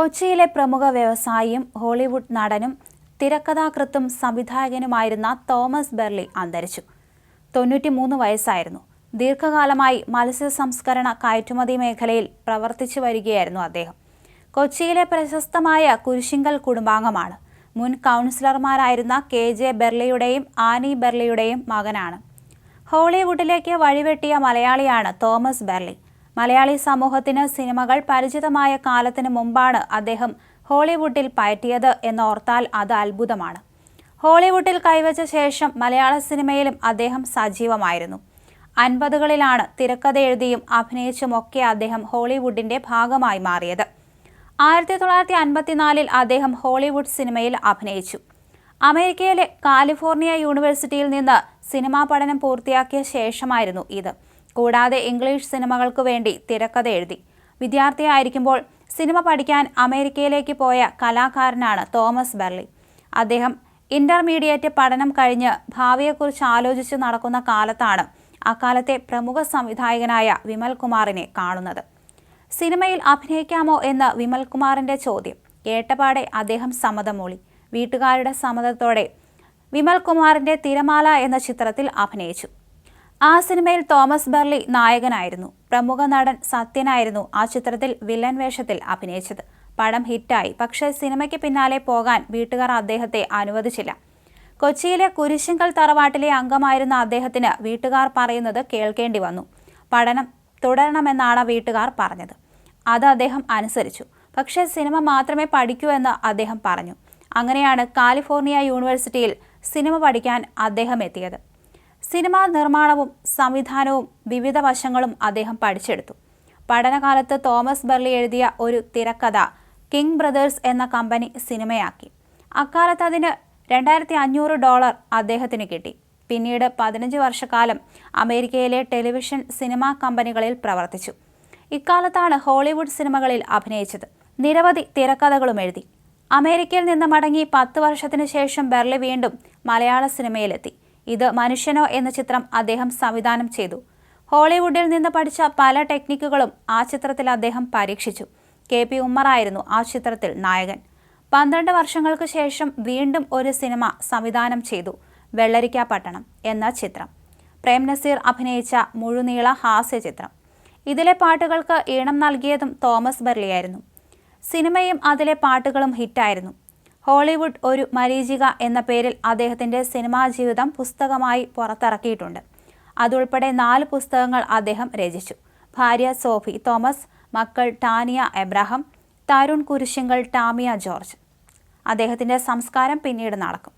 കൊച്ചിയിലെ പ്രമുഖ വ്യവസായിയും ഹോളിവുഡ് നടനും തിരക്കഥാകൃത്തും സംവിധായകനുമായിരുന്ന തോമസ് ബെർലി അന്തരിച്ചു. തൊണ്ണൂറ്റിമൂന്ന് വയസ്സായിരുന്നു. ദീർഘകാലമായി മത്സ്യ സംസ്കരണ കയറ്റുമതി മേഖലയിൽ പ്രവർത്തിച്ചു വരികയായിരുന്നു അദ്ദേഹം. കൊച്ചിയിലെ പ്രശസ്തമായ കുരിശിങ്കൽ കുടുംബാംഗമാണ്. മുൻ കൗൺസിലർമാരായിരുന്ന കെ ജെ ബെർലിയുടെയും ആനി ബെർലിയുടെയും മകനാണ്. ഹോളിവുഡിലേക്ക് വഴിവെട്ടിയ മലയാളിയാണ് തോമസ് ബെർലി മലയാളി സമൂഹത്തിന് സിനിമകൾ പരിചിതമായ കാലത്തിന് മുമ്പാണ് അദ്ദേഹം ഹോളിവുഡിൽ പയറ്റിയത് എന്നോർത്താൽ അത് അത്ഭുതമാണ്. ഹോളിവുഡിൽ കൈവച്ച ശേഷം മലയാള സിനിമയിലും അദ്ദേഹം സജീവമായിരുന്നു. അൻപതുകളിലാണ് തിരക്കഥ എഴുതിയും അഭിനയിച്ചുമൊക്കെ അദ്ദേഹം ഹോളിവുഡിന്റെ ഭാഗമായി മാറിയത്. ആയിരത്തി തൊള്ളായിരത്തി അൻപത്തിനാലിൽ അദ്ദേഹം ഹോളിവുഡ് സിനിമയിൽ അഭിനയിച്ചു. അമേരിക്കയിലെ കാലിഫോർണിയ യൂണിവേഴ്സിറ്റിയിൽ നിന്ന് സിനിമാ പഠനം പൂർത്തിയാക്കിയ ശേഷമായിരുന്നു ഇത്. കൂടാതെ ഇംഗ്ലീഷ് സിനിമകൾക്കു വേണ്ടി തിരക്കഥ എഴുതി. വിദ്യാർത്ഥിയായിരിക്കുമ്പോൾ സിനിമ പഠിക്കാൻ അമേരിക്കയിലേക്ക് പോയ കലാകാരനാണ് തോമസ് ബെർലി അദ്ദേഹം ഇന്റർമീഡിയറ്റ് പഠനം കഴിഞ്ഞ് ഭാവിയെക്കുറിച്ച് ആലോചിച്ച് നടക്കുന്ന കാലത്താണ് അക്കാലത്തെ പ്രമുഖ സംവിധായകനായ വിമൽകുമാറിനെ കാണുന്നത്. സിനിമയിൽ അഭിനയിക്കാമോ എന്ന വിമൽകുമാറിന്റെ ചോദ്യം. കേട്ടപാടെ അദ്ദേഹം സമ്മതം മൂളി വീട്ടുകാരുടെ സമ്മതത്തോടെ വിമൽകുമാറിന്റെ തിരമാല എന്ന ചിത്രത്തിൽ അഭിനയിച്ചു. ആ സിനിമയിൽ തോമസ് ബെർലി നായകനായിരുന്നു. പ്രമുഖ നടൻ സത്യനായിരുന്നു ആ ചിത്രത്തിൽ വില്ലൻ വേഷത്തിൽ അഭിനയിച്ചത്. പടം ഹിറ്റായി. പക്ഷേ സിനിമയ്ക്ക് പിന്നാലെ പോകാൻ വീട്ടുകാർ അദ്ദേഹത്തെ അനുവദിച്ചില്ല. കൊച്ചിയിലെ കുരിശിങ്കൽ തറവാട്ടിലെ അംഗമായിരുന്ന അദ്ദേഹത്തിന് വീട്ടുകാർ പറയുന്നത് കേൾക്കേണ്ടി വന്നു. പഠനം തുടരണമെന്നാണ് വീട്ടുകാർ പറഞ്ഞത്. അത് അദ്ദേഹം അനുസരിച്ചു. പക്ഷേ സിനിമ മാത്രമേ പഠിക്കൂ എന്ന് അദ്ദേഹം പറഞ്ഞു. അങ്ങനെയാണ് കാലിഫോർണിയ യൂണിവേഴ്സിറ്റിയിൽ സിനിമ പഠിക്കാൻ അദ്ദേഹം എത്തിയത്. സിനിമാ നിർമ്മാണവും സംവിധാനവും വിവിധ വശങ്ങളും അദ്ദേഹം പഠിച്ചെടുത്തു. പഠനകാലത്ത് തോമസ് ബെർലി എഴുതിയ ഒരു തിരക്കഥ കിങ് ബ്രദേഴ്സ് എന്ന കമ്പനി സിനിമയാക്കി. അക്കാലത്ത് അതിന് രണ്ടായിരത്തി അഞ്ഞൂറ് ഡോളർ അദ്ദേഹത്തിന് കിട്ടി. പിന്നീട് പതിനഞ്ച് വർഷക്കാലം അമേരിക്കയിലെ ടെലിവിഷൻ സിനിമാ കമ്പനികളിൽ പ്രവർത്തിച്ചു. ഇക്കാലത്താണ് ഹോളിവുഡ് സിനിമകളിൽ അഭിനയിച്ചത്. നിരവധി തിരക്കഥകളും എഴുതി. അമേരിക്കയിൽ നിന്ന് മടങ്ങി പത്ത് വർഷത്തിനു ശേഷം ബെർലി വീണ്ടും മലയാള സിനിമയിലെത്തി. ഇത് മനുഷ്യനോ എന്ന ചിത്രം അദ്ദേഹം സംവിധാനം ചെയ്തു. ഹോളിവുഡിൽ നിന്ന് പഠിച്ച പല ടെക്നിക്കുകളും ആ ചിത്രത്തിൽ അദ്ദേഹം പരീക്ഷിച്ചു. കെ പി ഉമ്മറായിരുന്നു ആ ചിത്രത്തിൽ നായകൻ. പന്ത്രണ്ട് വർഷങ്ങൾക്ക് ശേഷം വീണ്ടും ഒരു സിനിമ സംവിധാനം ചെയ്തു വെള്ളരിക്ക പട്ടണം എന്ന ചിത്രം. പ്രേം നസീർ അഭിനയിച്ച മുഴുനീള ഹാസ്യ ചിത്രം. ഇതിലെ പാട്ടുകൾക്ക് ഈണം നൽകിയതും തോമസ് ബെർലിയായിരുന്നു സിനിമയും അതിലെ പാട്ടുകളും ഹിറ്റായിരുന്നു. ഹോളിവുഡ് ഒരു മരീചിക എന്ന പേരിൽ അദ്ദേഹത്തിന്റെ സിനിമാ ജീവിതം പുസ്തകമായി പുറത്തിറക്കിയിട്ടുണ്ട്. അതുൾപ്പെടെ നാല് പുസ്തകങ്ങൾ അദ്ദേഹം രചിച്ചു. ഭാര്യ സോഫി തോമസ് മക്കൾ Tania Abraham Tarun Kurisinkal Tamia George. അദ്ദേഹത്തിന്റെ സംസ്കാരം പിന്നീട് നടക്കും.